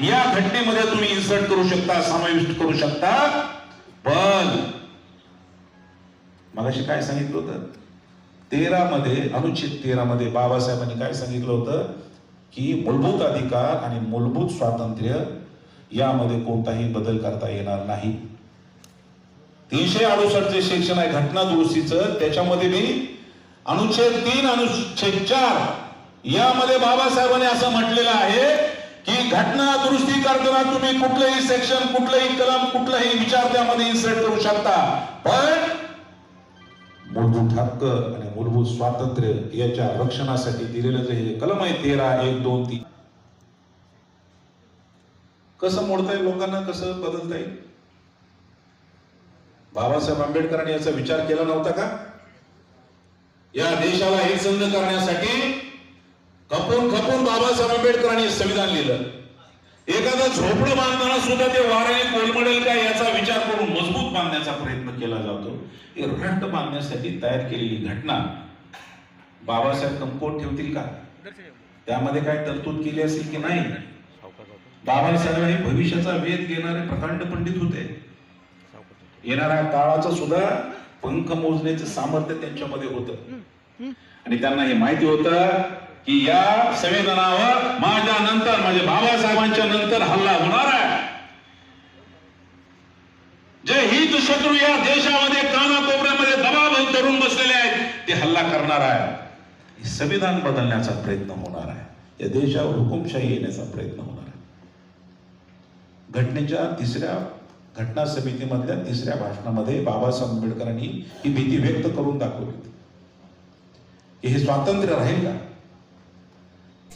या घटनेमध्ये तुम्ही इन्सर्ट करू शकता समाविष्ट करू शकता. पण मगाशी काय सांगितलं होतं? तेरा मध्ये अनुच्छेद तेरा मध्ये बाबासाहेबांनी काय सांगितलं होतं? की मूलभूत अधिकार आणि मूलभूत स्वातंत्र्य यामध्ये कोणताही बदल करता येणार नाही. तीनशे अडुसष्ट जे सेक्शन आहे घटना दुरुस्तीचं त्याच्यामध्ये मी अनुच्छेद तीन अनुच्छेद चार यामध्ये बाबासाहेबांनी असं म्हटलेलं आहे की घटना दुरुस्ती करताना तुम्ही कुठलंही सेक्शन कुठलंही कलम कुठलाही विचार त्यामध्ये इन्सर्ट करू शकता. पण मूलभूत हक्क आणि मूलभूत स्वातंत्र्य याच्या रक्षणासाठी दिलेलं जे हे कलम आहे तेरा एक दोन तीन. कसं मोडता येईल लोकांना कसं बदलता येईल? बाबासाहेब आंबेडकरांनी याचा विचार केला नव्हता का? या देशाला एकसंध करण्यासाठी खपून खपून बाबासाहेब आंबेडकरांनी संविधान लिहिलं. एखादा झोपडं बांधताना सुद्धा ते वाऱ्याने कोलमडेल का याचा विचार करून मजबूत बांधण्याचा प्रयत्न केला जातो. हे रट्ट बांधण्यासाठी तयार केलेली घटना बाबासाहेब कमकोट ठेवतील का? त्यामध्ये काय तरतूद केली असेल की नाही? बाबासाहेब हे भविष्याचा वेध घेणारे प्रकांड पंडित होते. येणाऱ्या काळाचं सुद्धा पंख मोजण्याचं सामर्थ्य त्यांच्यामध्ये होतं. आणि त्यांना हे माहिती होतं की या संविधानावर माझ्या नंतर म्हणजे बाबासाहेबांच्या नंतर हल्ला होणार आहे. जे हित शत्रू या देशामध्ये कानाकोपऱ्यामध्ये दबाव धरून बसलेले आहेत ते हल्ला करणार आहे हे संविधान बदलण्याचा प्रयत्न होणार आहे. या देशावर हुकुमशाही येण्याचा प्रयत्न होणार आहे. घटनेच्या तिसऱ्या घटना समितीमधल्या तिसऱ्या भाषणामध्ये बाबासाहेब आंबेडकरांनी ही भीती व्यक्त करून दाखवली. की हे स्वातंत्र्य राहील का?